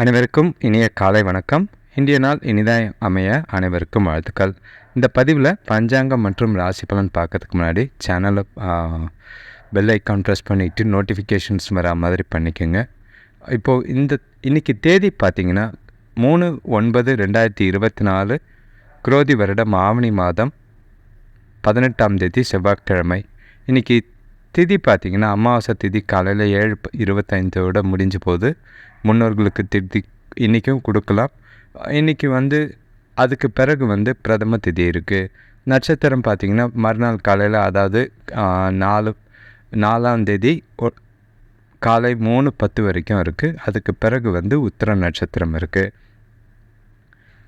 அனைவருக்கும் இனிய காலை வணக்கம். இந்திய நாள் இனிதாய் அமைய அனைவருக்கும் வாழ்த்துக்கள். இந்த பதிவில் பஞ்சாங்கம் மற்றும் ராசி பலன் பார்க்கறதுக்கு முன்னாடி சேனலை பெல் ஐக்கான் ப்ரெஸ் பண்ணிவிட்டு நோட்டிஃபிகேஷன்ஸ் வர மாதிரி பண்ணிக்கோங்க. இப்போது இந்த இன்றைக்கி தேதி பார்த்திங்கன்னா மூணு ஒன்பது ரெண்டாயிரத்தி இருபத்தி நாலு குரோதி வருடம் ஆவணி மாதம் பதினெட்டாம் தேதி செவ்வாய்க்கிழமை. இன்றைக்கி திதி பார்த்திங்கன்னா அமாவாசை திதி காலையில் ஏழு இருபத்தைந்தோட முடிஞ்ச போது முன்னோர்களுக்கு திதி இன்றைக்கும் கொடுக்கலாம். இன்றைக்கி வந்து அதுக்கு பிறகு வந்து பிரதம திதி இருக்குது நட்சத்திரம் பார்த்திங்கன்னா மறுநாள் காலையில் அதாவது நாலு நாலாம் தேதி ஒ- காலை மூணு பத்து வரைக்கும் இருக்குது அதுக்கு பிறகு வந்து உத்திர நட்சத்திரம் இருக்குது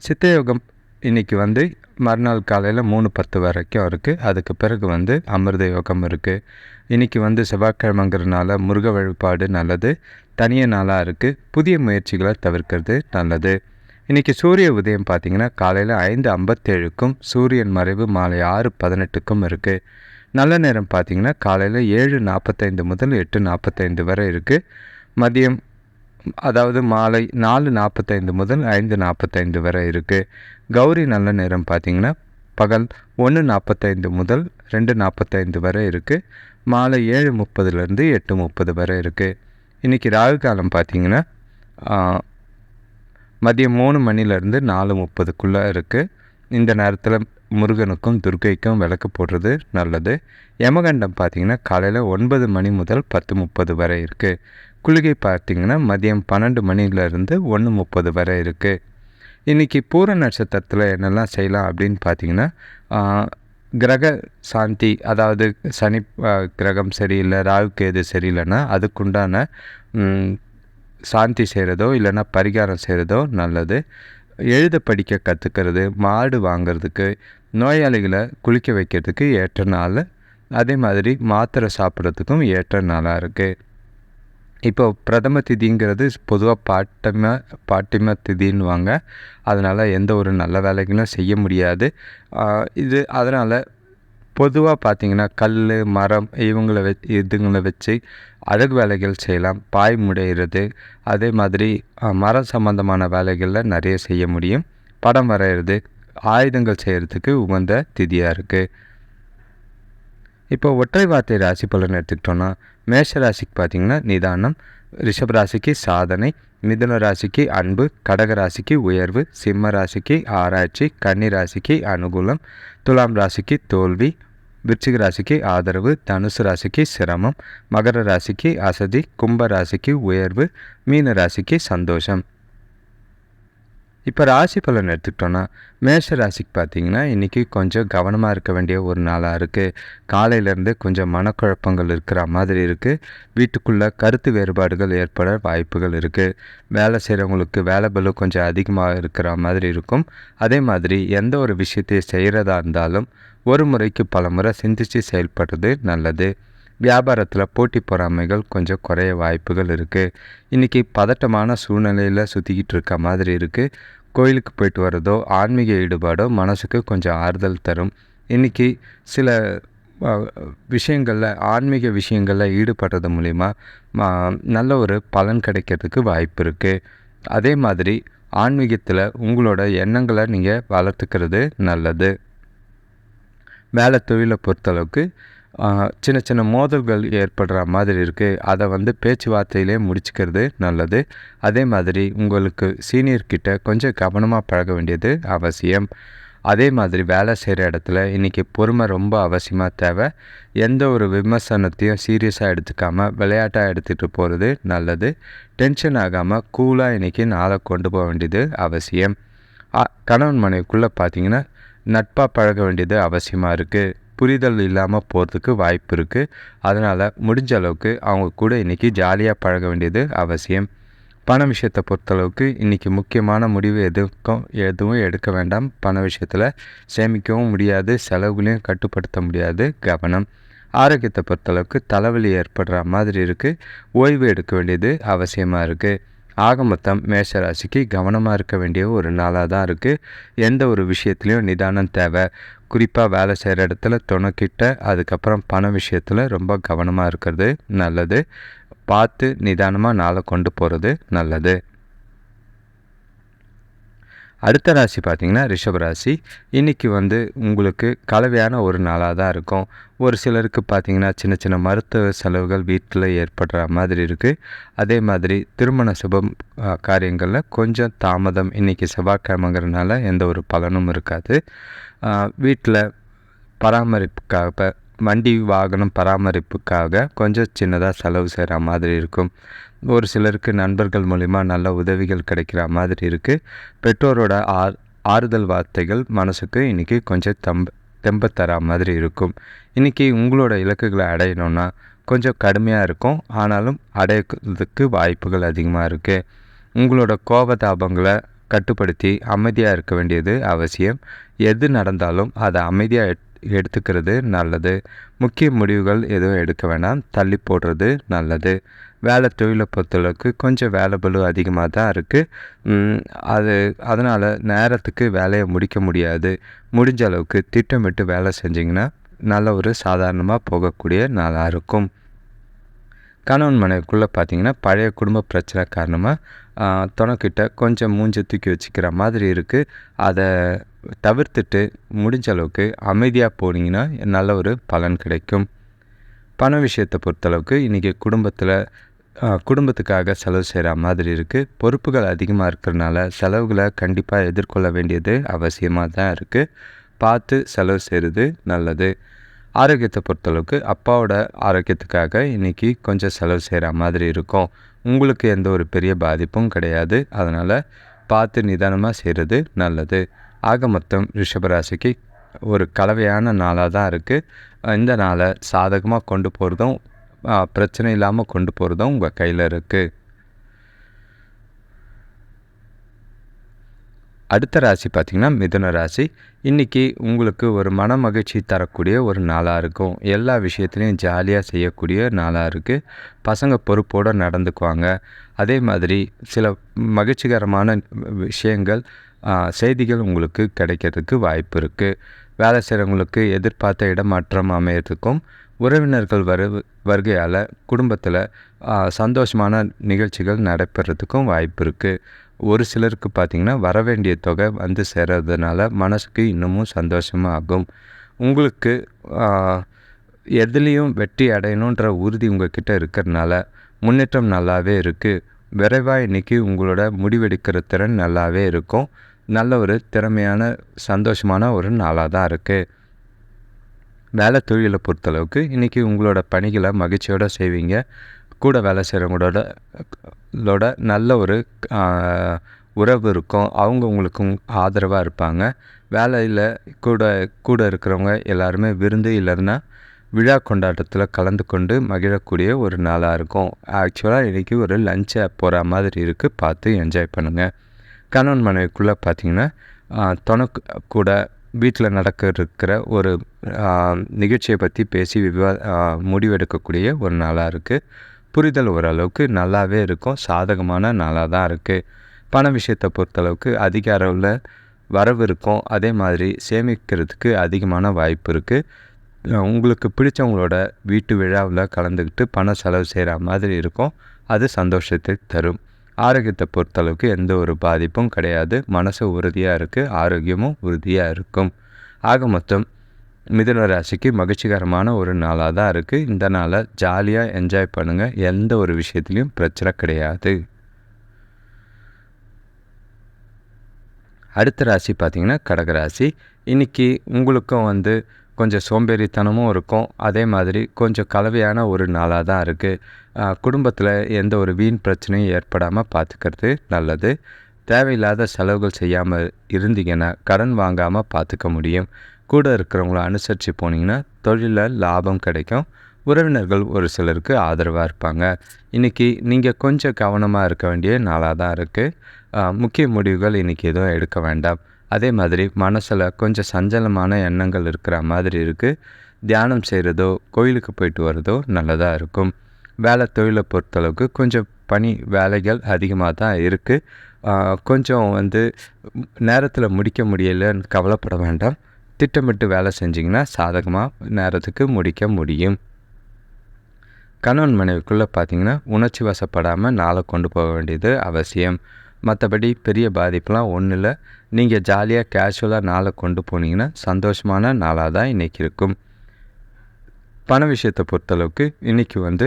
சித்தயோகம் இன்னைக்கு வந்து மறுநாள் காலையில் மூணு பத்து வரைக்கும் இருக்குது அதுக்கு பிறகு வந்து அமிர்த யோகம் இருக்குது இன்றைக்கி வந்து செவ்வாய்க்கிழமைங்கிறனால முருக வழிபாடு நல்லது. தனிய நாளாக இருக்குது புதிய முயற்சிகளை தவிர்க்கிறது நல்லது. இன்றைக்கி சூரிய உதயம் பார்த்திங்கன்னா காலையில் ஐந்து ஐம்பத்தேழுக்கும் சூரியன் மறைவு மாலை ஆறு பதினெட்டுக்கும் இருக்குது நல்ல நேரம் பார்த்திங்கன்னா காலையில் ஏழு நாற்பத்தைந்து முதல் எட்டு நாற்பத்தைந்து வரை இருக்குது மதியம் அதாவது மாலை நாலு நாற்பத்தைந்து முதல் ஐந்து நாற்பத்தைந்து வரை இருக்குது கௌரி நல்ல நேரம் பார்த்திங்கன்னா பகல் ஒன்று நாற்பத்தைந்து முதல் ரெண்டு நாற்பத்தைந்து வரை இருக்குது மாலை ஏழு முப்பதுலேருந்து எட்டு முப்பது வரை இருக்குது இன்றைக்கி ராகு காலம் பார்த்திங்கன்னா மதியம் மூணு மணிலேருந்து நாலு முப்பதுக்குள்ளே இருக்குது இந்த நேரத்தில் முருகனுக்கும் துர்க்கைக்கும் விளக்கு போடுறது நல்லது. யமகண்டம் பார்த்திங்கன்னா காலையில் ஒன்பது மணி முதல் பத்து முப்பது வரை இருக்குது குளிகை பார்த்திங்கன்னா மதியம் பன்னெண்டு மணிலேருந்து ஒன்று முப்பது வரை இருக்குது இன்றைக்கி பூர நட்சத்திரத்தில் என்னெல்லாம் செய்யலாம் அப்படின்னு பார்த்தீங்கன்னா கிரக சாந்தி அதாவது சனி கிரகம் சரியில்லை ராகு கேது சரியில்லைன்னா அதுக்குண்டான சாந்தி செய்கிறதோ இல்லைன்னா பரிகாரம் செய்கிறதோ நல்லது. எழுத படிக்க கற்றுக்கிறது மாடு வாங்குறதுக்கு நோயாளிகளை குளிக்க வைக்கிறதுக்கு ஏற்ற நாள். அதே மாதிரி மாத்திரை சாப்பிட்றதுக்கும் ஏற்ற நாளாக இருக்குது இப்போ பிரதம திதிங்கிறது பொதுவாக பாட்டம பாட்டிம திதின்னுவாங்க. அதனால் எந்த ஒரு நல்ல வேலைகளும் செய்ய முடியாது. இது அதனால் பொதுவாக பார்த்திங்கன்னா கல் மரம் இவங்கள வெ இதுங்களை வச்சு அழகு வேலைகள் செய்யலாம். பாய் முடையிறது அதே மாதிரி மரம் சம்பந்தமான வேலைகளில் நிறைய செய்ய முடியும். படம் வரைகிறது ஆயுதங்கள் செய்கிறதுக்கு உகந்த திதியாக இருக்குது இப்போ ஒற்றை வார்த்தை ராசி பலன் எடுத்துக்கிட்டோன்னா மேஷ ராசிக்கு பார்த்தீங்கன்னா நிதானம் ரிஷப ராசிக்கு சாதனை மிதுன ராசிக்கு அன்பு கடக ராசிக்கு உயர்வு சிம்ம ராசிக்கு ஆராய்ச்சி கன்னி ராசிக்கு அனுகூலம் துலாம் ராசிக்கு தோல்வி விருச்சிக ராசிக்கு ஆதரவு தனுசு ராசிக்கு சிரமம் மகர ராசிக்கு அசதி கும்ப ராசிக்கு உயர்வு மீன ராசிக்கு சந்தோஷம். இப்போ ராசி பலன் எடுத்துக்கிட்டோன்னா மேஷ ராசிக்கு பார்த்தீங்கன்னா இன்றைக்கி கொஞ்சம் கவனமாக இருக்க வேண்டிய ஒரு நாளாக இருக்குது காலையிலேருந்து கொஞ்சம் மனக்குழப்பங்கள் இருக்கிற மாதிரி இருக்குது வீட்டுக்குள்ளே கருத்து வேறுபாடுகள் ஏற்பட வாய்ப்புகள் இருக்குது வேலை செய்கிறவங்களுக்கு வேலை பளு கொஞ்சம் அதிகமாக இருக்கிற மாதிரி இருக்கும். அதே மாதிரி எந்த ஒரு விஷயத்தை செய்கிறதா இருந்தாலும் ஒரு முறைக்கு பல முறை சிந்தித்து செயல்படுறது நல்லது. வியாபாரத்தில் போட்டி பொறாமைகள் கொஞ்சம் குறைய வாய்ப்புகள் இருக்குது இன்றைக்கி பதட்டமான சூழ்நிலையில் சுற்றிக்கிட்டு இருக்க மாதிரி இருக்குது கோயிலுக்கு போயிட்டு வர்றதோ ஆன்மீக ஈடுபாடோ மனசுக்கு கொஞ்சம் ஆறுதல் தரும். இன்றைக்கி சில விஷயங்களில் ஆன்மீக விஷயங்களில் ஈடுபடுறது மூலிமா நல்ல ஒரு பலன் கிடைக்கிறதுக்கு வாய்ப்பு இருக்குது அதே மாதிரி ஆன்மீகத்தில் உங்களோட எண்ணங்களை நீங்கள் வளர்த்துக்கிறது நல்லது. வேலை தொழிலை பொறுத்தளவுக்கு சின்ன சின்ன மோதல்கள் ஏற்படுற மாதிரி இருக்குது அதை வந்து பேச்சுவார்த்தையிலே முடிச்சுக்கிறது நல்லது. அதே மாதிரி உங்களுக்கு சீனியர்கிட்ட கொஞ்சம் கவனமாக பழக வேண்டியது அவசியம். அதே மாதிரி வேலை செய்கிற இடத்துல இன்றைக்கி பொறுமை ரொம்ப அவசியமாக தேவை. எந்த ஒரு விமர்சனத்தையும் சீரியஸாக எடுத்துக்காமல் விளையாட்டாக எடுத்துகிட்டு போகிறது நல்லது. டென்ஷன் ஆகாமல் கூலாக இன்றைக்கி நாளை கொண்டு போக வேண்டியது அவசியம். கணவன் மனைவிக்குள்ளே பார்த்திங்கன்னா நட்பாக பழக வேண்டியது அவசியமாக இருக்குது புரிதல் இல்லாமல் போகிறதுக்கு வாய்ப்பு இருக்குது அதனால் முடிஞ்ச அளவுக்கு அவங்க கூட இன்றைக்கி ஜாலியாக பழக வேண்டியது அவசியம். பண விஷயத்தை பொறுத்தளவுக்கு இன்றைக்கி முக்கியமான முடிவு எதுக்கும் எதுவும் எடுக்க வேண்டாம். பண விஷயத்தில் சேமிக்கவும் முடியாது செலவுகளையும் கட்டுப்படுத்த முடியாது கவனம். ஆரோக்கியத்தை பொறுத்தளவுக்கு தலைவலி ஏற்படுற மாதிரி இருக்குது ஓய்வு எடுக்க வேண்டியது அவசியமாக இருக்குது ஆக மொத்தம் மேஷராசிக்கு கவனமாக இருக்க வேண்டிய ஒரு நாளாக தான் இருக்குது எந்த ஒரு விஷயத்துலையும் நிதானம் தேவை. குறிப்பாக வேலை செய்கிற இடத்துல துணைக்கிட்ட அதுக்கப்புறம் பண விஷயத்தில் ரொம்ப கவனமாக இருக்கிறது நல்லது. பார்த்து நிதானமாக நாளை கொண்டு போகிறது நல்லது. அடுத்த ராசி பார்த்திங்கன்னா ரிஷபராசி இன்றைக்கி வந்து உங்களுக்கு கலவையான ஒரு நாளாக தான் இருக்கும். ஒரு சிலருக்கு பார்த்திங்கன்னா சின்ன சின்ன மருத்துவ செலவுகள் வீட்டில் ஏற்படுற மாதிரி இருக்குது அதே மாதிரி திருமண சுபம் காரியங்களில் கொஞ்சம் தாமதம் இன்றைக்கி செவ்வாய்க்கிழமைங்கிறதுனால எந்த ஒரு பலனும் இருக்காது. வீட்டில் பராமரிப்புக்காக வண்டி வாகனம் பராமரிப்புக்காக கொஞ்சம் சின்னதாக செலவு செய்கிற மாதிரி இருக்கும். ஒரு சிலருக்கு நண்பர்கள் மூலிமா நல்ல உதவிகள் கிடைக்கிற மாதிரி இருக்குது பெற்றோரோட ஆர் ஆறுதல் வார்த்தைகள் மனசுக்கு இன்றைக்கி கொஞ்சம் தம்ப தெம்ப தர மாதிரி இருக்கும். இன்றைக்கி உங்களோட இலக்குகளை அடையணுன்னா கொஞ்சம் கடுமையாக இருக்கும். ஆனாலும் அடையிறதுக்கு வாய்ப்புகள் அதிகமாக இருக்குது உங்களோட கோபதாபங்களை கட்டுப்படுத்தி அமைதியாக இருக்க வேண்டியது அவசியம். எது நடந்தாலும் அதை அமைதியாக எடுத்துக்கிறது நல்லது. முக்கிய முடிவுகள் எதுவும் எடுக்க வேணாம். தள்ளி போடுறது நல்லது. வேலை தொழிலை பொறுத்தளவுக்கு கொஞ்சம் வேலை பலு அதிகமாக தான் இருக்குது அது அதனால் நேரத்துக்கு வேலையை முடிக்க முடியாது. முடிஞ்ச அளவுக்கு திட்டமிட்டு வேலை செஞ்சிங்கன்னா நல்ல ஒரு சாதாரணமாக போகக்கூடிய நாளாக இருக்கும். கணவன் மனைவிக்குள்ளே பார்த்தீங்கன்னா பழைய குடும்ப பிரச்சனை காரணமாக துணைக்கிட்ட கொஞ்சம் மூஞ்சி தூக்கி வச்சுக்கிற மாதிரி இருக்குது அதை தவிர்த்துட்டு முடிஞ்ச அளவுக்கு அமைதியாக போனீங்கன்னா நல்ல ஒரு பலன் கிடைக்கும். பண விஷயத்தை பொறுத்தளவுக்கு இன்றைக்கி குடும்பத்தில் குடும்பத்துக்காக செலவு செய்கிற மாதிரி இருக்குது பொறுப்புகள் அதிகமாக இருக்கிறனால செலவுகளை கண்டிப்பாக எதிர்கொள்ள வேண்டியது அவசியமாக தான் இருக்குது பார்த்து செலவு செய்கிறது நல்லது. ஆரோக்கியத்தை பொறுத்தளவுக்கு அப்பாவோட ஆரோக்கியத்துக்காக இன்றைக்கி கொஞ்சம் செலவு செய்கிற மாதிரி இருக்கும். உங்களுக்கு எந்த ஒரு பெரிய பாதிப்பும் கிடையாது. அதனால் பார்த்து நிதானமாக செய்கிறது நல்லது. ஆக மொத்தம் ரிஷபராசிக்கு ஒரு கலவையான நாளாக தான் இருக்குது இந்த நாளை சாதகமாக கொண்டு போகிறதும் பிரச்சனை இல்லாமல் கொண்டு போகிறதும் உங்கள் கையில் இருக்குது அடுத்த ராசி பார்த்திங்கன்னா மிதுன ராசி. இன்றைக்கி உங்களுக்கு ஒரு மன மகிழ்ச்சி தரக்கூடிய ஒரு நாளாக இருக்கும். எல்லா விஷயத்துலையும் ஜாலியாக செய்யக்கூடிய நாளாக இருக்குது பசங்க பொறுப்போடு நடந்துக்குவாங்க. அதே மாதிரி சில மகிழ்ச்சிகரமான விஷயங்கள் செய்திகள் உங்களுக்கு கிடைக்கிறதுக்கு வாய்ப்பு இருக்குது வேலை செய்கிறவங்களுக்கு எதிர்பார்த்த இடமாற்றம் அமையறதுக்கும் உறவினர்கள் வரு வருகையால் குடும்பத்தில் சந்தோஷமான நிகழ்ச்சிகள் நடைபெறதுக்கும் வாய்ப்பு இருக்குது ஒரு சிலருக்கு பார்த்திங்கன்னா வர வேண்டிய தொகை வந்து சேர்றதுனால மனசுக்கு இன்னமும் சந்தோஷமாக ஆகும். உங்களுக்கு எதுலேயும் வெற்றி அடையணுன்ற உறுதி உங்கள்கிட்ட இருக்கிறதுனால முன்னேற்றம் நல்லாவே இருக்குது விரைவாக இன்றைக்கி உங்களோட முடிவெடுக்கிற திறன் நல்லாவே இருக்கும். நல்ல ஒரு திறமையான சந்தோஷமான ஒரு நாளாக தான் இருக்குது வேலை தொழிலை பொறுத்தளவுக்கு இன்றைக்கி உங்களோட பணிகளை மகிழ்ச்சியோடு செய்வீங்க. கூட வேலை செய்கிறவங்களோட நல்ல ஒரு உறவு இருக்கும். அவங்க உங்களுக்கும் ஆதரவாக இருப்பாங்க. வேலையில் கூட கூட இருக்கிறவங்க எல்லாருமே விருந்து இல்லைன்னா விழா கொண்டாட்டத்தில் கலந்து கொண்டு மகிழக்கூடிய ஒரு நாளாக இருக்கும். ஆக்சுவலாக இன்றைக்கி ஒரு லஞ்சை போகிற மாதிரி இருக்குது பார்த்து என்ஜாய் பண்ணுங்கள் கணவன் மனைவிக்குள்ளே பார்த்திங்கன்னா தனக்கு கூட வீட்டில் நடக்க இருக்கிற ஒரு நிகழ்ச்சியை பற்றி பேசி விவா முடிவெடுக்கக்கூடிய ஒரு நாளாக இருக்குது புரிதல் ஓரளவுக்கு நல்லாவே இருக்கும். சாதகமான நாளாக தான் இருக்குது பண விஷயத்தை பொறுத்தளவுக்கு அதிக அளவில் வரவு இருக்கும். அதே மாதிரி சேமிக்கிறதுக்கு அதிகமான வாய்ப்பு இருக்குது உங்களுக்கு பிடிச்சவங்களோட வீட்டு விழாவில் கலந்துக்கிட்டு பணம் செலவு செய்கிற மாதிரி இருக்கும். அது சந்தோஷத்தை தரும். ஆரோக்கியத்தை பொறுத்தளவுக்கு எந்த ஒரு பாதிப்பும் கிடையாது. மனசு உறுதியாக இருக்குது ஆரோக்கியமும் உறுதியாக இருக்கும். ஆக மொத்தம் மிதுன ராசிக்கு மகிழ்ச்சிகரமான ஒரு நாளாக தான் இருக்குது இந்த நாளை ஜாலியாக என்ஜாய் பண்ணுங்கள் எந்த ஒரு விஷயத்துலையும் பிரச்சனை கிடையாது. அடுத்த ராசி பார்த்திங்கன்னா கடகராசி. இன்றைக்கி உங்களுக்கும் வந்து கொஞ்சம் சோம்பேறித்தனமும் இருக்கும். அதே மாதிரி கொஞ்சம் கலவையான ஒரு நாளாக தான் இருக்குது குடும்பத்தில் எந்த ஒரு வீண் பிரச்சனையும் ஏற்படாமல் பார்த்துக்கிறது நல்லது. தேவையில்லாத செலவுகள் செய்யாமல் இருந்தீங்கன்னா கடன் வாங்காமல் பார்த்துக்க முடியும். கூட இருக்கிறவங்கள அனுசரித்து போனீங்கன்னா தொழிலில் லாபம் கிடைக்கும். உறவினர்கள் ஒரு சிலருக்கு ஆதரவாக இருப்பாங்க. இன்றைக்கி நீங்கள் கொஞ்சம் கவனமாக இருக்க வேண்டிய நாளாக தான் இருக்குது முக்கிய முடிவுகள் இன்றைக்கி எதுவும் எடுக்க வேண்டாம். அதே மாதிரி மனசில் கொஞ்சம் சஞ்சலமான எண்ணங்கள் இருக்கிற மாதிரி இருக்குது தியானம் செய்கிறதோ கோயிலுக்கு போயிட்டு வர்றதோ நல்லதாக இருக்கும். வேலை தொழிலை பொறுத்தளவுக்கு கொஞ்சம் பணி வேலைகள் அதிகமாக தான் இருக்குது கொஞ்சம் வந்து நேரத்தில் முடிக்க முடியலன்னு கவலைப்பட வேண்டாம். திட்டமிட்டு வேலை செஞ்சிங்கன்னா சாதகமாக நேரத்துக்கு முடிக்க முடியும். கணவன் மனைவிக்குள்ளே பார்த்திங்கன்னா உணர்ச்சி வசப்படாமல் நாளை கொண்டு போக வேண்டியது அவசியம். மற்றபடி பெரிய பாதிப்புலாம் ஒன்றும் இல்லை நீங்கள் ஜாலியாக கேஷுவலாக நாளை கொண்டு போனீங்கன்னா சந்தோஷமான நாளாக தான் இன்றைக்கி இருக்கும். பண விஷயத்தை பொறுத்தளவுக்கு இன்றைக்கி வந்து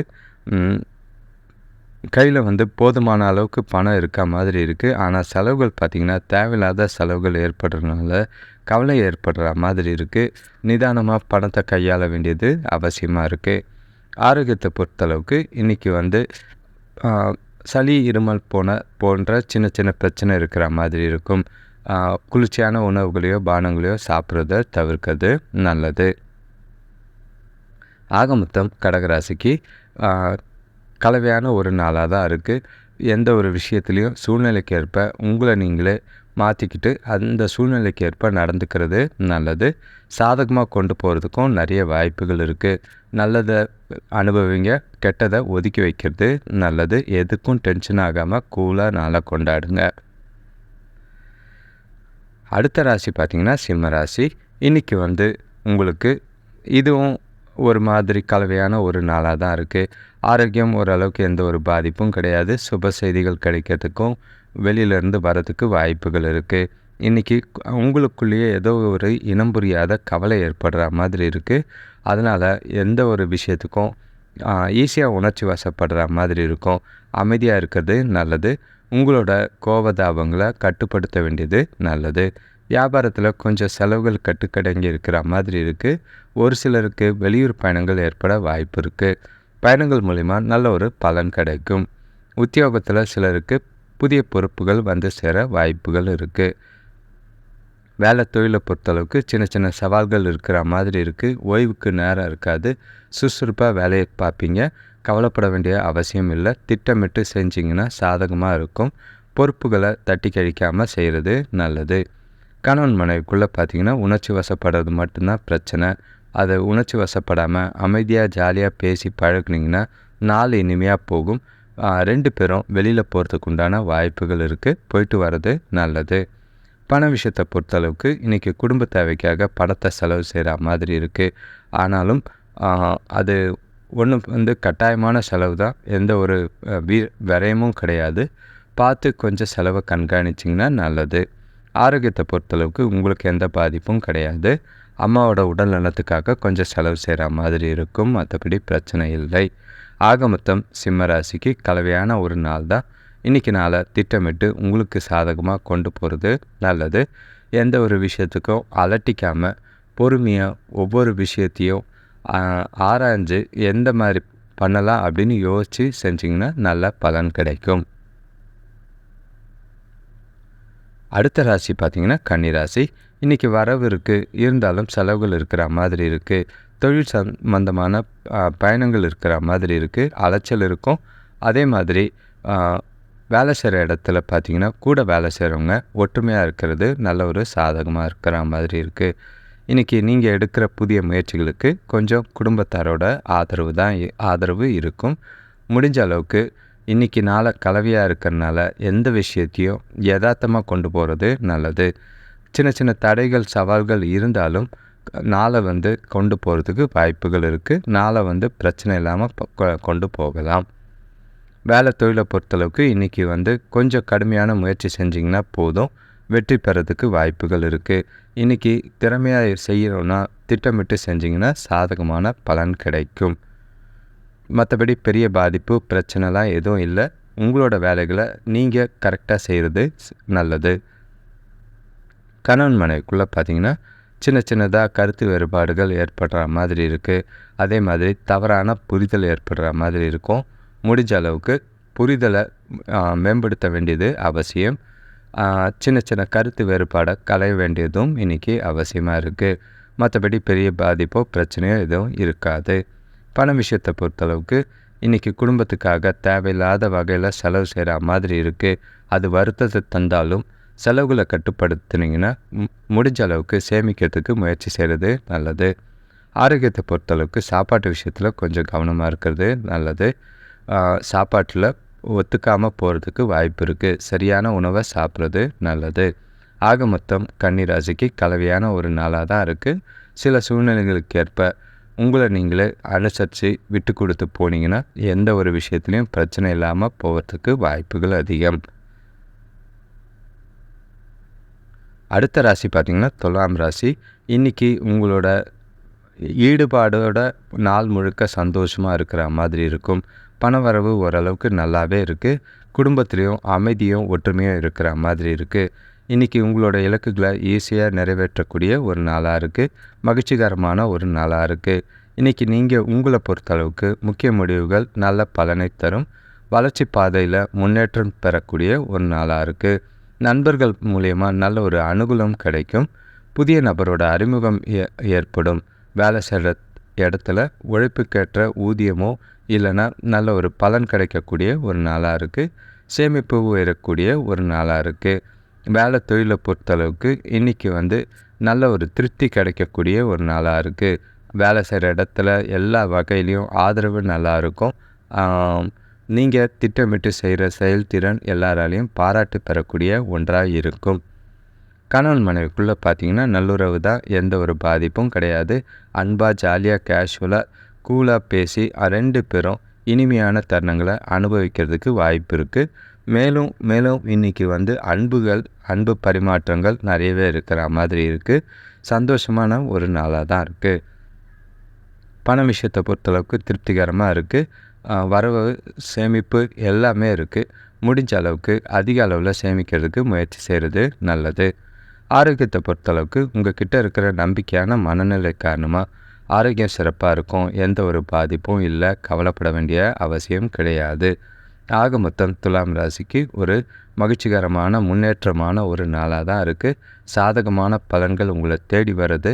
கையில் வந்து போதுமான அளவுக்கு பணம் இருக்க மாதிரி இருக்குது ஆனால் செலவுகள் பார்த்திங்கன்னா தேவையில்லாத செலவுகள் ஏற்படுறதுனால கவலை ஏற்படுற மாதிரி இருக்குது நிதானமாக பணத்தை கையாள வேண்டியது அவசியமாக இருக்குது ஆரோக்கியத்தை பொறுத்தளவுக்கு இன்றைக்கி வந்து சளி இருமல் போன போன்ற சின்ன சின்ன பிரச்சனை இருக்கிற மாதிரி இருக்கும். குளிர்ச்சியான உணவுகளையோ பானங்களையோ சாப்பிட்றத தவிர்க்கிறது நல்லது. ஆக மொத்தம் கடகராசிக்கு கலவையான ஒரு நாளாக தான் இருக்குது எந்த ஒரு விஷயத்துலேயும் சூழ்நிலைக்கு ஏற்ப உங்களை நீங்களே மாற்றிக்கிட்டு அந்த சூழ்நிலைக்கு ஏற்ப நடந்துக்கிறது நல்லது. சாதகமாக கொண்டு போகிறதுக்கும் நிறைய வாய்ப்புகள் இருக்குது நல்லதை அனுபவிங்க கெட்டதை ஒதுக்கி வைக்கிறது நல்லது. எதுக்கும் டென்ஷன் ஆகாமல் கூலாக நாளாக கொண்டாடுங்க. அடுத்த ராசி பார்த்திங்கன்னா சிம்ம ராசி. இன்றைக்கி வந்து உங்களுக்கு இதுவும் ஒரு மாதிரி கலவையான ஒரு நாளாக தான் இருக்குது ஆரோக்கியம் ஓரளவுக்கு எந்த ஒரு பாதிப்பும் கிடையாது. சுப செய்திகள் கிடைக்கிறதுக்கும் வெளியிலேருந்து வரதுக்கு வாய்ப்புகள் இருக்குது இன்றைக்கி உங்களுக்குள்ளேயே ஏதோ ஒரு இனம் புரியாத கவலை ஏற்படுற மாதிரி இருக்குது அதனால் எந்த ஒரு விஷயத்துக்கும் ஈஸியாக உணர்ச்சி வசப்படுற மாதிரி இருக்கும். அமைதியாக இருக்கிறது நல்லது. உங்களோட கோபதாபங்களை கட்டுப்படுத்த வேண்டியது நல்லது. வியாபாரத்தில் கொஞ்சம் செலவுகள் கட்டுக்கடங்கி இருக்கிற மாதிரி இருக்குது ஒரு சிலருக்கு வெளியூர் பயணங்கள் ஏற்பட வாய்ப்பு இருக்குது பயணங்கள் மூலிமா நல்ல ஒரு பலன் கிடைக்கும். உத்தியோகத்தில் சிலருக்கு புதிய பொறுப்புகள் வந்து சேர வாய்ப்புகள் இருக்குது வேலை தொழிலை பொறுத்தளவுக்கு சின்ன சின்ன சவால்கள் இருக்கிற மாதிரி இருக்குது ஓய்வுக்கு நேரம் இருக்காது. சுறுசுறுப்பாக வேலையை பார்ப்பீங்க. கவலைப்பட வேண்டிய அவசியம் இல்லை. திட்டமிட்டு செஞ்சிங்கன்னா சாதகமாக இருக்கும். பொறுப்புகளை தட்டி கழிக்காமல் செய்கிறது நல்லது. கணவன் மனைவிக்குள்ளே பார்த்தீங்கன்னா உணர்ச்சி வசப்படுறது மட்டும்தான் பிரச்சனை. அதை உணர்ச்சி வசப்படாமல் அமைதியாக ஜாலியாக பேசி பழகுனிங்கன்னா நாள் இனிமையாக போகும். ரெண்டு பேரும் வெளியில் போகிறதுக்கு உண்டான வாய்ப்புகள் இருக்குது போயிட்டு வர்றது நல்லது. பண விஷயத்தை பொறுத்தளவுக்கு இன்றைக்கி குடும்ப தேவைக்காக பணத்தை செலவு செய்கிற மாதிரி இருக்குது ஆனாலும் அது ஒன்று வந்து கட்டாயமான செலவு தான். எந்த ஒரு வீ விரயமும் கிடையாது. பார்த்து கொஞ்சம் செலவை கண்காணிச்சிங்கன்னா நல்லது. ஆரோக்கியத்தை பொறுத்தளவுக்கு உங்களுக்கு எந்த பாதிப்பும் கிடையாது. அம்மாவோட உடல் நலத்துக்காக கொஞ்சம் செலவு செய்கிற மாதிரி இருக்கும். மற்றபடி பிரச்சனை இல்லை. ஆக மொத்தம் சிம்ம ராசிக்கு கலவையான ஒரு நாள் தான். இன்றைக்கி நாளை திட்டமிட்டு உங்களுக்கு சாதகமாக கொண்டு போகிறது நல்லது. எந்த ஒரு விஷயத்துக்கும் அலட்டிக்காமல் பொறுமையாக ஒவ்வொரு விஷயத்தையும் ஆராய்ஞ்சு எந்த மாதிரி பண்ணலாம் அப்படின்னு யோசித்து செஞ்சிங்கன்னா நல்ல பலன் கிடைக்கும். அடுத்த ராசி பார்த்திங்கன்னா கன்னிராசி இன்றைக்கி வரவு இருக்குது இருந்தாலும் செலவுகள் இருக்கிற மாதிரி இருக்குது தொழில் சம்பந்தமான பயணங்கள் இருக்கிற மாதிரி இருக்குது அலைச்சல் இருக்கும். அதே மாதிரி வேலை செய்கிற இடத்துல பார்த்திங்கன்னா கூட வேலை செய்கிறவங்க ஒற்றுமையாக இருக்கிறது நல்ல ஒரு சாதகமாக இருக்கிற மாதிரி இருக்குது இன்றைக்கி நீங்கள் எடுக்கிற புதிய முயற்சிகளுக்கு கொஞ்சம் குடும்பத்தாரோட ஆதரவு தான் ஆதரவு இருக்கும். முடிஞ்ச அளவுக்கு இன்றைக்கி நாளை கலவையாக இருக்கிறனால எந்த விஷயத்தையும் யதார்த்தமாக கொண்டு போகிறது நல்லது. சின்ன சின்ன தடைகள் சவால்கள் இருந்தாலும் நாளை வந்து கொண்டு போகிறதுக்கு வாய்ப்புகள் இருக்குது நாளை வந்து பிரச்சனை இல்லாமல் கொண்டு போகலாம். வேலை தொழிலை பொறுத்தளவுக்கு இன்றைக்கி வந்து கொஞ்சம் கடுமையான முயற்சி செஞ்சிங்கன்னா போதும். வெற்றி பெறதுக்கு வாய்ப்புகள் இருக்குது இன்றைக்கி திறமையாக செய்யணும்னா திட்டமிட்டு செஞ்சிங்கன்னா சாதகமான பலன் கிடைக்கும். மற்றபடி பெரிய பாதிப்பு பிரச்சனைலாம் எதுவும் இல்லை. உங்களோட வேலைகளை நீங்கள் கரெக்டாக செய்கிறது நல்லது. கணவன் மனைவிக்குள்ளே பார்த்தீங்கன்னா சின்ன சின்னதாக கருத்து வேறுபாடுகள் ஏற்படுற மாதிரி இருக்குது அதே மாதிரி தவறான புரிதல் ஏற்படுற மாதிரி இருக்கும். முடிஞ்ச அளவுக்கு புரிதலை மேம்படுத்த வேண்டியது அவசியம். சின்ன சின்ன கருத்து வேறுபாடை களைய வேண்டியதும் இன்றைக்கி அவசியமாக இருக்குது மற்றபடி பெரிய பாதிப்போ பிரச்சனையோ எதுவும் இருக்காது. பண விஷயத்தை பொறுத்தளவுக்கு இன்றைக்கி குடும்பத்துக்காக தேவையில்லாத வகையில் செலவு செய்கிற மாதிரி இருக்குது அது வருத்தத்தை தந்தாலும் செலவுகளை கட்டுப்படுத்துனீங்கன்னா முடிஞ்ச அளவுக்கு சேமிக்கிறதுக்கு முயற்சி செய்கிறது நல்லது. ஆரோக்கியத்தை பொறுத்தளவுக்கு சாப்பாட்டு விஷயத்தில் கொஞ்சம் கவனமாக இருக்கிறது நல்லது. சாப்பாட்டில் ஒத்துக்காமல் போகிறதுக்கு வாய்ப்பு இருக்குது சரியான உணவை சாப்பிட்றது நல்லது. ஆக மொத்தம் கன்னிராசிக்கு கலவையான ஒரு நாளாக தான் இருக்குது சில சூழ்நிலைகளுக்கு ஏற்ப உங்களை நீங்களே அனுசரித்து விட்டு கொடுத்து போனீங்கன்னா எந்த ஒரு விஷயத்துலையும் பிரச்சனை இல்லாமல் போகிறதுக்கு வாய்ப்புகள் அதிகம். அடுத்த ராசி பார்த்திங்கன்னா துலாம் ராசி. இன்றைக்கி உங்களோட ஈடுபாடோட நாள் முழுக்க சந்தோஷமாக இருக்கிற மாதிரி இருக்கும். பணவரவு ஓரளவுக்கு நல்லாவே இருக்குது குடும்பத்துலேயும் அமைதியும் ஒற்றுமையும் இருக்கிற மாதிரி இருக்குது இன்றைக்கி உங்களோட இலக்குகளை ஈஸியாக நிறைவேற்றக்கூடிய ஒரு நாளாக இருக்குது மகிழ்ச்சிகரமான ஒரு நாளாக இருக்குது இன்றைக்கி நீங்கள் உங்களை பொறுத்தளவுக்கு முக்கிய முடிவுகள் நல்ல பலனை தரும். வளர்ச்சி பாதையில் முன்னேற்றம் பெறக்கூடிய ஒரு நாளாக இருக்குது நண்பர்கள் மூலயமா நல்ல ஒரு அனுகூலம் கிடைக்கும். புதிய நபரோட அறிமுகம் ஏற்படும். வேலை செய்கிற இடத்துல உழைப்புக்கேற்ற ஊதியமோ இல்லைன்னா நல்ல ஒரு பலன் கிடைக்கக்கூடிய ஒரு நாளாக இருக்குது சேமிப்பு உயரக்கூடிய ஒரு நாளாக இருக்குது வேலை தொழிலை பொறுத்தளவுக்கு இன்றைக்கி வந்து நல்ல ஒரு திருப்தி கிடைக்கக்கூடிய ஒரு நாளாக இருக்குது வேலை செய்கிற இடத்துல எல்லா வகையிலையும் ஆதரவு நல்லாயிருக்கும் நீங்கள் திட்டமிட்டு செய்கிற செயல்திறன் எல்லாராலையும் பாராட்டு பெறக்கூடிய ஒன்றாக இருக்கும். கணவன் மனைவிக்குள்ளே பார்த்தீங்கன்னா நல்லுறவு தான் எந்த ஒரு பாதிப்பும் கிடையாது. அன்பாக ஜாலியாக கேஷுவலாக கூலாக பேசி ரெண்டு பேரும் இனிமையான தருணங்களை அனுபவிக்கிறதுக்கு வாய்ப்பு இருக்குது மேலும் மேலும் இன்றைக்கி வந்து அன்புகள் அன்பு பரிமாற்றங்கள் நிறையவே இருக்கிற மாதிரி இருக்குது சந்தோஷமான ஒரு நாளாக தான் இருக்குது பண விஷயத்தை பொறுத்தளவுக்கு திருப்திகரமாக இருக்குது வரவு சேமிப்பு எல்லாமே இருக்குது முடிஞ்ச அளவுக்கு அதிக அளவில் சேமிக்கிறதுக்கு முயற்சி செய்கிறது நல்லது. ஆரோக்கியத்தை பொறுத்தளவுக்கு உங்கள் கிட்டே இருக்கிற நம்பிக்கையான மனநிலை காரணமாக ஆரோக்கியம் சிறப்பாக இருக்கும் எந்த ஒரு பாதிப்பும் இல்லை கவலைப்பட வேண்டிய அவசியம் கிடையாது. ஆக மொத்தம் துலாம் ராசிக்கு ஒரு மகிழ்ச்சிகரமான முன்னேற்றமான ஒரு நாளாக தான் இருக்குது சாதகமான பலன்கள் உங்களை தேடி வர்றது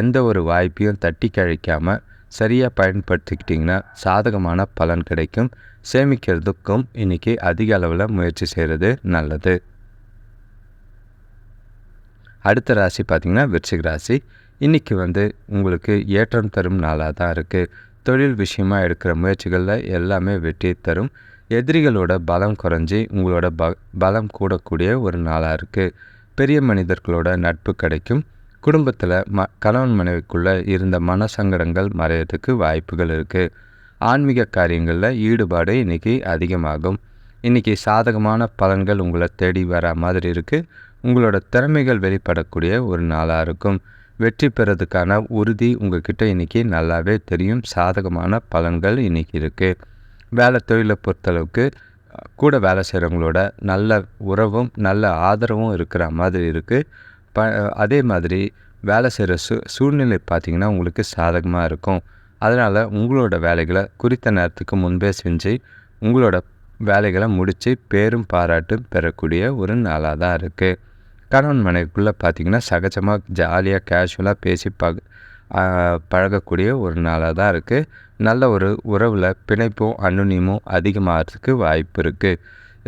எந்த ஒரு வாய்ப்பையும் தட்டி கழிக்காமல் சரியாக பயன்படுத்திக்கிட்டிங்கன்னா சாதகமான பலன் கிடைக்கும். சேமிக்கிறதுக்கும் இன்றைக்கி அதிக அளவில் முயற்சி செய்கிறது நல்லது. அடுத்த ராசி பார்த்திங்கன்னா விருச்சிக ராசி. இன்றைக்கி வந்து உங்களுக்கு ஏற்றம் தரும் நாளாக தான் இருக்குது தொழில் விஷயமாக எடுக்கிற முயற்சிகளில் எல்லாமே வெற்றி தரும். எதிரிகளோட பலம் குறைஞ்சி உங்களோட ப பலம் கூடக்கூடிய ஒரு நாளாக இருக்குது பெரிய மனிதர்களோட நட்பு கிடைக்கும். குடும்பத்தில் ம கணவன் மனைவிக்குள்ளே இருந்த மன சங்கடங்கள் மறையறதுக்கு வாய்ப்புகள் இருக்குது ஆன்மீக காரியங்களில் ஈடுபாடு இன்றைக்கி அதிகமாகும். இன்றைக்கி சாதகமான பலன்கள் உங்களை தேடி வர மாதிரி இருக்குது உங்களோட திறமைகள் வெளிப்படக்கூடிய ஒரு நாளாக இருக்கும். வெற்றி பெறதுக்கான உறுதி உங்ககிட்ட இன்றைக்கி நல்லாவே தெரியும். சாதகமான பலன்கள் இன்றைக்கி இருக்குது வேலை தொழிலை பொறுத்தளவுக்கு கூட வேலை செய்கிறவங்களோட நல்ல உறவும் நல்ல ஆதரவும் இருக்கிற மாதிரி இருக்குது ப அதே மாதிரி வேலை செய்கிற சூ சூழ்நிலை பார்த்திங்கன்னா உங்களுக்கு சாதகமாக இருக்கும். அதனால் உங்களோட வேலைகளை குறித்த நேரத்துக்கு முன்பே செஞ்சு உங்களோட வேலைகளை முடித்து பேரும் பாராட்டும் பெறக்கூடிய ஒரு நாளாக தான் இருக்குது கணவன் மனைவிக்குள்ளே பார்த்திங்கன்னா சகஜமாக ஜாலியாக கேஷுவலாக பேசி ப பழகக்கூடிய ஒரு நாளாக தான் இருக்குது நல்ல ஒரு உறவில் பிணைப்பும் அனுநியமும் அதிகமாகிறதுக்கு வாய்ப்பு இருக்குது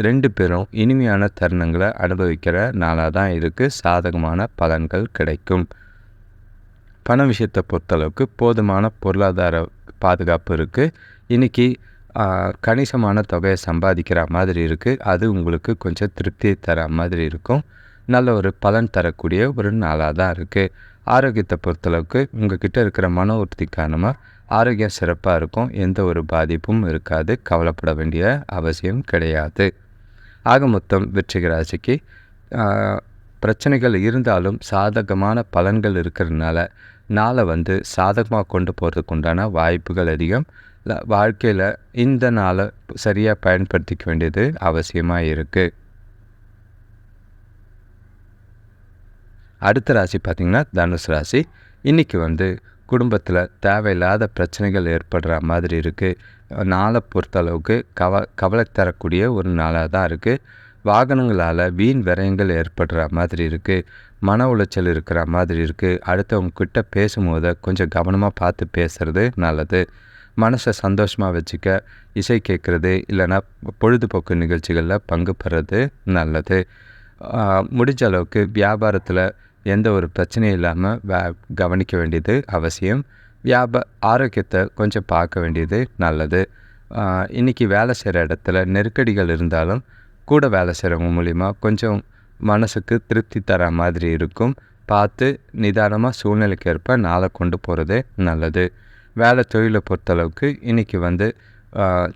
ரெண்டு பேரும் இனிமையான தருணங்களை அனுபவிக்கிற நாளாக தான் இருக்குது சாதகமான பலன்கள் கிடைக்கும். பண விஷயத்தை பொறுத்தளவுக்கு போதுமான பொருளாதார பாதுகாப்பு இருக்குது இன்றைக்கி கணிசமான தொகையை சம்பாதிக்கிற மாதிரி இருக்குது அது உங்களுக்கு கொஞ்சம் திருப்தி தர மாதிரி இருக்கும். நல்ல ஒரு பலன் தரக்கூடிய ஒரு நாளாக தான் இருக்குது ஆரோக்கியத்தை பொறுத்தளவுக்கு உங்கள் கிட்டே இருக்கிற மன உறுதி காரணமாக ஆரோக்கியம் சிறப்பாக இருக்கும். எந்த ஒரு பாதிப்பும் இருக்காது. கவலைப்பட வேண்டிய அவசியம் கிடையாது. ஆக மொத்தம் வெற்றிக ராசிக்கு பிரச்சனைகள் இருந்தாலும் சாதகமான பலன்கள் இருக்கிறதுனால நாளை வந்து சாதகமாக கொண்டு போகிறதுக்கு உண்டான வாய்ப்புகள் அதிகம். வாழ்க்கையில் இந்த நாளை சரியாக பயன்படுத்திக்க வேண்டியது அவசியமாக இருக்குது அடுத்த ராசி பார்த்திங்கன்னா தனுசு ராசி. இன்றைக்கி வந்து குடும்பத்தில் தேவையில்லாத பிரச்சனைகள் ஏற்படுற மாதிரி இருக்குது நாளை பொறுத்தளவுக்கு கவ கவலை தரக்கூடிய ஒரு நாளாக தான் இருக்குது வாகனங்களால் வீண் விரயங்கள் ஏற்படுற மாதிரி இருக்குது மன உளைச்சல் இருக்கிற மாதிரி இருக்குது அடுத்தவங்க கிட்ட பேசும்போது கொஞ்சம் கவனமாக பார்த்து பேசுகிறது நல்லது. மனசை சந்தோஷமாக வச்சுக்க இசை கேட்குறது இல்லைன்னா பொழுதுபோக்கு நிகழ்ச்சிகளில் பங்கு பெறது நல்லது. முடிஞ்ச அளவுக்கு வியாபாரத்தில் எந்த ஒரு பிரச்சனையும் இல்லாமல் வே கவனிக்க வேண்டியது அவசியம். வியாப ஆரோக்கியத்தை கொஞ்சம் பார்க்க வேண்டியது நல்லது. இன்றைக்கி வேலை செய்கிற இடத்துல நெருக்கடிகள் இருந்தாலும் கூட வேலை செய்கிறவங்க மூலிமா கொஞ்சம் மனசுக்கு திருப்தி தர மாதிரி இருக்கும். பார்த்து நிதானமாக சூழ்நிலைக்கு ஏற்ப நாளை கொண்டு போகிறது நல்லது. வேலை தொழிலை பொறுத்தளவுக்கு இன்றைக்கி வந்து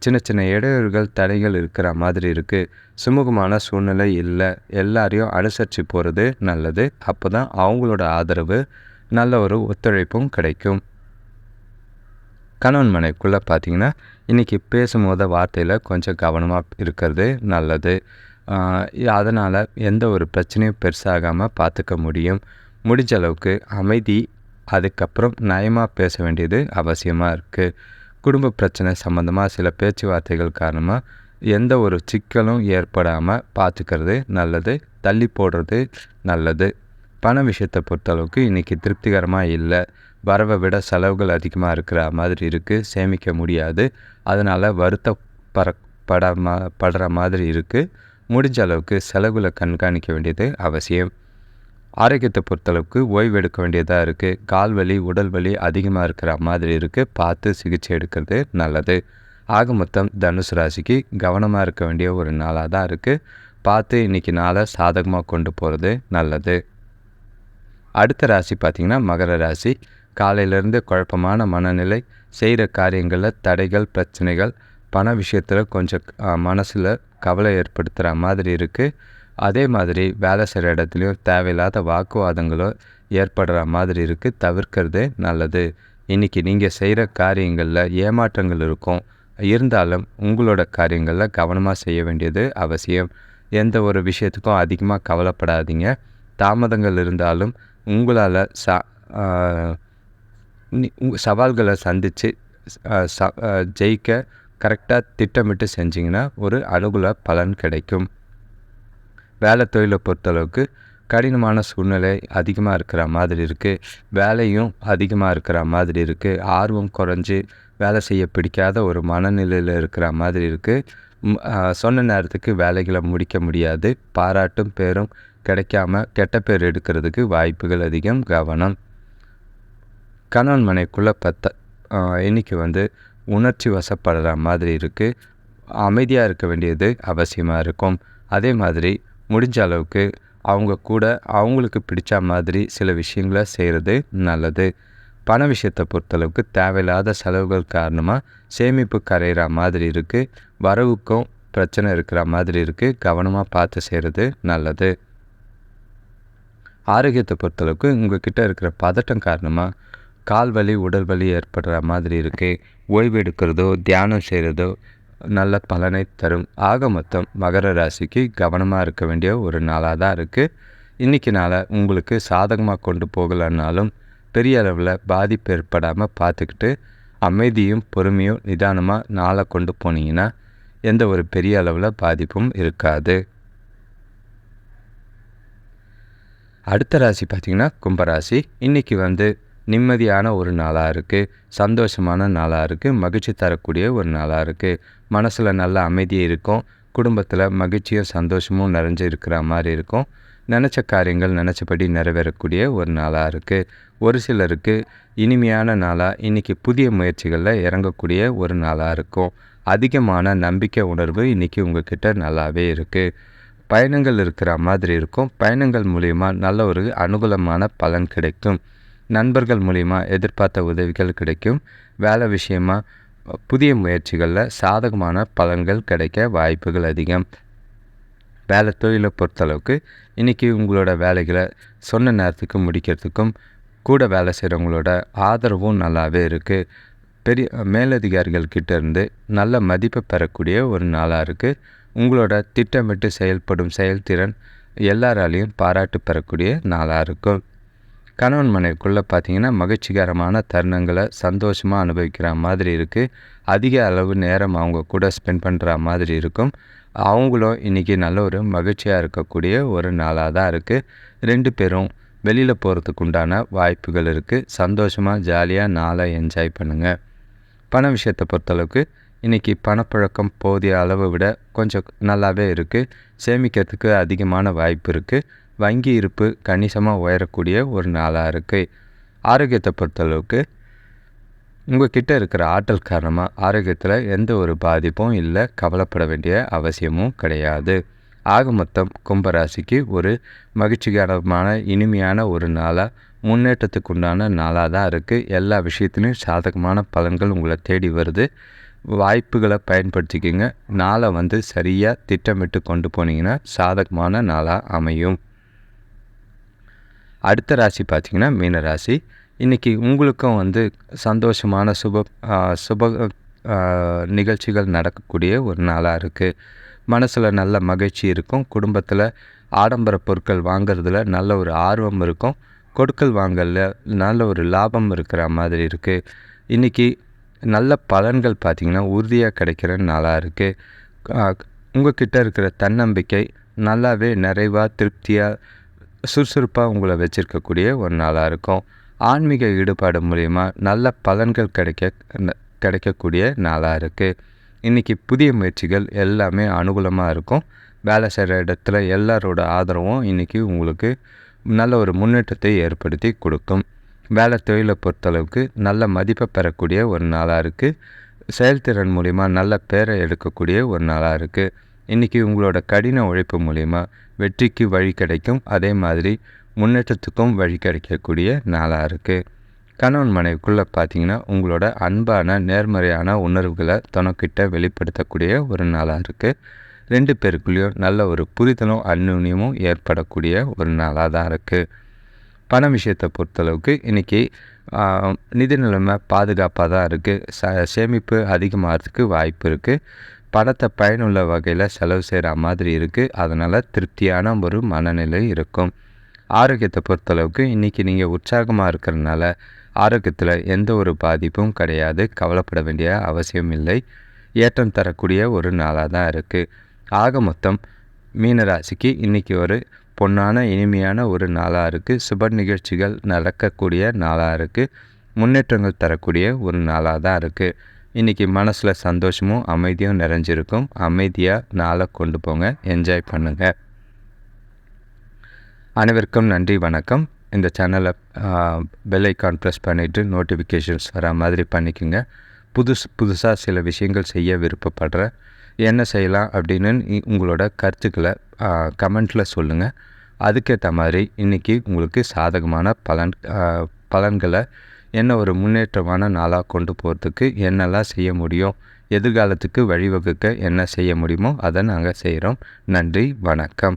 சின்ன சின்ன இடையூறுகள் தடைகள் இருக்கிற மாதிரி இருக்குது சுமூகமான சூழ்நிலை இல்லை. எல்லாரையும் அனுசரித்து போகிறது நல்லது. அப்போ தான் அவங்களோட ஆதரவு நல்ல ஒரு ஒத்துழைப்பும் கிடைக்கும். கணவன் மனைக்குள்ளே பார்த்திங்கன்னா இன்றைக்கி பேசும்போத வார்த்தையில் கொஞ்சம் கவனமாக இருக்கிறது நல்லது. அதனால் எந்த ஒரு பிரச்சனையும் பெருசாகாமல் பார்த்துக்க முடியும். முடிஞ்ச அளவுக்கு அமைதி அதுக்கப்புறம் நயமாக பேச வேண்டியது அவசியமாக இருக்குது குடும்ப பிரச்சனை சம்மந்தமாக சில பேச்சுவார்த்தைகள் காரணமாக எந்த ஒரு சிக்கலும் ஏற்படாமல் பார்த்துக்கிறது நல்லது தள்ளி போடுறது நல்லது. பண விஷயத்தை பொறுத்தளவுக்கு இன்றைக்கி திருப்திகரமாக இல்லை. வரவை விட செலவுகள் அதிகமாக இருக்கிற மாதிரி இருக்குது சேமிக்க முடியாது. அதனால் வருத்தப்பட பட படுற மாதிரி இருக்குது முடிஞ்ச அளவுக்கு செலவுகளை கண்காணிக்க வேண்டியது அவசியம். ஆரோக்கியத்தை பொறுத்தளவுக்கு ஓய்வு எடுக்க வேண்டியதாக இருக்குது கால் வலி உடல் வலி அதிகமாக இருக்கிற மாதிரி இருக்குது பார்த்து சிகிச்சை எடுக்கிறது நல்லது. ஆக மொத்தம் தனுசு ராசிக்கு கவனமாக இருக்க வேண்டிய ஒரு நாளாக தான் இருக்குது பார்த்து இன்றைக்கி நாளை சாதகமாக கொண்டு போகிறது நல்லது. அடுத்த ராசி பார்த்திங்கன்னா மகர ராசி. காலையிலேருந்து குழப்பமான மனநிலை செய்கிற காரியங்களில் தடைகள் பிரச்சனைகள் பண விஷயத்தில் கொஞ்சம் மனசில் கவலை ஏற்படுத்துகிற மாதிரி இருக்குது அதே மாதிரி வேலை செய்கிற இடத்துலையும் தேவையில்லாத வாக்குவாதங்களோ ஏற்படுற மாதிரி இருக்குது தவிர்க்கிறதே நல்லது. இன்றைக்கி நீங்கள் செய்கிற காரியங்களில் ஏமாற்றங்கள் இருக்கும். இருந்தாலும் உங்களோட காரியங்களில் கவனமாக செய்ய வேண்டியது அவசியம். எந்த ஒரு விஷயத்துக்கும் அதிகமாக கவலைப்படாதீங்க. தாமதங்கள் இருந்தாலும் உங்களால் ச சவால்களை சந்தித்து ச ஜெயிக்க கரெக்டாக திட்டமிட்டு செஞ்சிங்கன்னா ஒரு அனுகூல பலன் கிடைக்கும். வேலை தொழிலை பொறுத்தளவுக்கு கடினமான சூழ்நிலை அதிகமாக இருக்கிற மாதிரி இருக்குது வேலையும் அதிகமாக இருக்கிற மாதிரி இருக்குது ஆர்வம் குறைஞ்சி வேலை செய்ய பிடிக்காத ஒரு மனநிலையில் இருக்கிற மாதிரி இருக்குது சொன்ன நேரத்துக்கு வேலைகளை முடிக்க முடியாது. பாராட்டும் பேரும் கிடைக்காம கெட்ட பேர் எடுக்கிறதுக்கு வாய்ப்புகள் அதிகம். கவனம். கணவன் மனைக்குள்ளே பத்த இன்றைக்கி வந்து உணர்ச்சி வசப்படுற மாதிரி இருக்குது அமைதியாக இருக்க வேண்டியது அவசியமாக இருக்கும். அதே மாதிரி முடிஞ்ச அளவுக்கு அவங்க கூட அவங்களுக்கு பிடிச்ச மாதிரி சில விஷயங்களை செய்கிறது நல்லது. பண விஷயத்தை பொறுத்தளவுக்கு தேவையில்லாத செலவுகள் காரணமாக சேமிப்பு கரைகிற மாதிரி இருக்குது வரவுக்கும் பிரச்சனை இருக்கிற மாதிரி இருக்குது கவனமாக பார்த்து செய்கிறது நல்லது. ஆரோக்கியத்தை பொறுத்தளவுக்கு உங்கள்கிட்ட இருக்கிற பதட்டம் காரணமாக கால் வலி உடல் வலி ஏற்படுற மாதிரி இருக்குது ஓய்வு எடுக்கிறதோ தியானம் செய்கிறதோ நல்ல பலனை தரும். ஆக மொத்தம் மகர ராசிக்கு கவனமாக இருக்க வேண்டிய ஒரு நாளாக தான் இருக்குது இன்றைக்கி நாளை உங்களுக்கு சாதகமாக கொண்டு போகலைன்னாலும் பெரிய அளவில் பாதிப்பு ஏற்படாமல் பார்த்துக்கிட்டு அமைதியும் பொறுமையும் நிதானமாக நாளை கொண்டு போனீங்கன்னா எந்த ஒரு பெரிய அளவில் பாதிப்பும் இருக்காது. அடுத்த ராசி பார்த்திங்கன்னா கும்பராசி. இன்றைக்கி வந்து நிம்மதியான ஒரு நாளாக இருக்குது சந்தோஷமான நாளாக இருக்குது மகிழ்ச்சி தரக்கூடிய ஒரு நாளாக இருக்குது மனசில் நல்ல அமைதி இருக்கும் குடும்பத்தில் மகிழ்ச்சியும் சந்தோஷமும் நிறைஞ்சு இருக்கிற மாதிரி இருக்கும். நினச்ச காரியங்கள் நினச்சபடி நிறைவேறக்கூடிய ஒரு நாளாக இருக்குது ஒரு சிலருக்கு இனிமையான நாளாக இன்றைக்கி புதிய முயற்சிகளில் இறங்கக்கூடிய ஒரு நாளாக இருக்கும். அதிகமான நம்பிக்கை உணர்வு இன்றைக்கி உங்ககிட்ட நல்லாவே இருக்குது பயணங்கள் இருக்கிற மாதிரி இருக்கும். பயணங்கள் மூலிமா நல்ல ஒரு அனுகூலமான பலன் கிடைக்கும். நண்பர்கள் மூலிமா எதிர்பார்த்த உதவிகள் கிடைக்கும். வேலை விஷயமாக புதிய முயற்சிகளில் சாதகமான பலன்கள் கிடைக்க வாய்ப்புகள் அதிகம். வேலை தொழிலை பொறுத்தளவுக்கு இன்றைக்கி உங்களோட வேலைகளை சொன்ன நேரத்துக்கு முடிக்கிறதுக்கும் கூட வேலை செய்கிறவங்களோட ஆதரவும் நல்லாவே இருக்குது பெரிய மேலதிகாரிகள் கிட்டேருந்து நல்ல மதிப்பை பெறக்கூடிய ஒரு நாளாக இருக்குது உங்களோட திட்டமிட்டு செயல்படும் செயல்திறன் எல்லாராலையும் பாராட்டு பெறக்கூடிய நாளாக இருக்கும். கணவன் மனைவிக்குள்ளே பார்த்தீங்கன்னா மகிழ்ச்சிகரமான தருணங்களை சந்தோஷமாக அனுபவிக்கிற மாதிரி இருக்குது அதிக அளவு நேரம் அவங்க கூட ஸ்பெண்ட் பண்ணுற மாதிரி இருக்கும். அவங்களும் இன்றைக்கி நல்ல ஒரு மகிழ்ச்சியாக இருக்கக்கூடிய ஒரு நாளாக தான் இருக்குது ரெண்டு பேரும் வெளியில் போகிறதுக்கு உண்டான வாய்ப்புகள் இருக்குது சந்தோஷமாக ஜாலியாக நாளை என்ஜாய் பண்ணுங்கள் பண விஷயத்தை பொறுத்தளவுக்கு இன்றைக்கி பணப்பழக்கம் போதிய அளவை விட கொஞ்சம் நல்லாவே இருக்குது சேமிக்கிறதுக்கு அதிகமான வாய்ப்பு இருக்குது வங்கி இருப்பு கணிசமாக உயரக்கூடிய ஒரு நாளாக இருக்குது ஆரோக்கியத்தை பொறுத்தளவுக்கு உங்கள் கிட்டே இருக்கிற ஆற்றல் காரணமாக ஆரோக்கியத்தில் எந்த ஒரு பாதிப்பும் இல்லை கவலைப்பட வேண்டிய அவசியமும் கிடையாது. ஆக மொத்தம் கும்பராசிக்கு ஒரு மகிழ்ச்சிகரமான இனிமையான ஒரு நாளாக முன்னேற்றத்துக்கு உண்டான நாளாக தான் இருக்குது எல்லா விஷயத்துலையும் சாதகமான பலன்கள் உங்களை தேடி வருது. வாய்ப்புகளை பயன்படுத்திக்கிங்க. நாளை வந்து சரியாக திட்டமிட்டு கொண்டு போனீங்கன்னா சாதகமான நாளாக அமையும். அடுத்த ராசி பார்த்திங்கன்னா மீன ராசி. இன்றைக்கி உங்களுக்கும் வந்து சந்தோஷமான சுப சுப நிகழ்ச்சிகள் நடக்கக்கூடிய ஒரு நாளாக இருக்குது மனசில் நல்ல மகிழ்ச்சி இருக்கும். குடும்பத்தில் ஆடம்பர பொருட்கள் வாங்கிறதுல நல்ல ஒரு ஆர்வம் இருக்கும். கொடுக்கல் வாங்கலில் நல்ல ஒரு லாபம் இருக்கிற மாதிரி இருக்குது இன்றைக்கி நல்ல பலன்கள் பார்த்திங்கன்னா உறுதியாக கிடைக்கிற நாளாக இருக்குது உங்கள்கிட்ட இருக்கிற தன்னம்பிக்கை நல்லாவே நிறைவாக திருப்தியாக சுறுசுறுப்பாக உங்களை வச்சுருக்கக்கூடிய ஒரு நாளாக இருக்கும். ஆன்மீக ஈடுபாடு மூலிமா நல்ல பலன்கள் கிடைக்க கிடைக்கக்கூடிய நாளாக இருக்குது இன்றைக்கி புதிய முயற்சிகள் எல்லாமே அனுகூலமாக இருக்கும். வேலை செய்கிற இடத்துல எல்லாரோட ஆதரவும் இன்றைக்கி உங்களுக்கு நல்ல ஒரு முன்னேற்றத்தை ஏற்படுத்தி கொடுக்கும். வேலை தொழிலை பொறுத்தளவுக்கு நல்ல மதிப்பை பெறக்கூடிய ஒரு நாளாக இருக்குது செயல்திறன் மூலிமா நல்ல பேரை எடுக்கக்கூடிய ஒரு நாளாக இருக்குது இன்றைக்கி உங்களோட கடின உழைப்பு மூலிமா வெற்றிக்கு வழி கிடைக்கும். அதே மாதிரி முன்னேற்றத்துக்கும் வழி கிடைக்கக்கூடிய நாளாக இருக்குது கணவன் மனைவிக்குள்ளே பார்த்தீங்கன்னா உங்களோட அன்பான நேர்மறையான உணர்வுகளை தனக்கிட்ட வெளிப்படுத்தக்கூடிய ஒரு நாளாக இருக்குது ரெண்டு பேருக்குள்ளேயும் நல்ல ஒரு புரிதலும் அந்நுண்ணியமும் ஏற்படக்கூடிய ஒரு நாளாக தான் இருக்குது பண விஷயத்தை பொறுத்தளவுக்கு இன்றைக்கி நிதி நிலைமை பாதுகாப்பாக தான் இருக்குது ச சேமிப்பு அதிகமாகிறதுக்கு வாய்ப்பு இருக்குது பணத்தை பயனுள்ள வகையில் செலவு செய்கிற மாதிரி இருக்குது அதனால் திருப்தியான ஒரு மனநிலை இருக்கும். ஆரோக்கியத்தை பொறுத்தளவுக்கு இன்றைக்கி நீங்கள் உற்சாகமாக இருக்கிறனால ஆரோக்கியத்தில் எந்த ஒரு பாதிப்பும் கிடையாது. கவலைப்பட வேண்டிய அவசியம் இல்லை. ஏற்றம் தரக்கூடிய ஒரு நாளாக தான் இருக்குது ஆக மொத்தம் மீனராசிக்கு இன்றைக்கி ஒரு பொன்னான இனிமையான ஒரு நாளாக இருக்குது சுப நிகழ்ச்சிகள் நடக்கக்கூடிய நாளாக இருக்குது முன்னேற்றங்கள் தரக்கூடிய ஒரு நாளாக தான் இருக்குது இன்றைக்கி மனசில் சந்தோஷமும் அமைதியும் நிறைஞ்சிருக்கும். அமைதியாக நாளை கொண்டு போங்க. என்ஜாய் பண்ணுங்கள் அனைவருக்கும் நன்றி வணக்கம். இந்த சேனலை பெல் ஐக்கான் ப்ரெஸ் பண்ணிவிட்டு நோட்டிஃபிகேஷன்ஸ் வர மாதிரி பண்ணிக்கோங்க. புதுசு புதுசாக சில விஷயங்கள் செய்ய விருப்பப்படுறேன் என்ன செய்யலாம் அப்படின்னு உங்களோட கருத்துக்களை கமெண்ட்டில் சொல்லுங்கள் அதுக்கேற்ற மாதிரி இன்றைக்கி உங்களுக்கு சாதகமான பலன் பலன்களை என்ன ஒரு முன்னேற்றமான நாளாக கொண்டு போகிறதுக்கு என்னெல்லாம் செய்ய முடியும்? எதிர்காலத்துக்கு வழிவகுக்க என்ன செய்ய முடியுமோ அதை நாங்கள் செய்கிறோம் நன்றி வணக்கம்.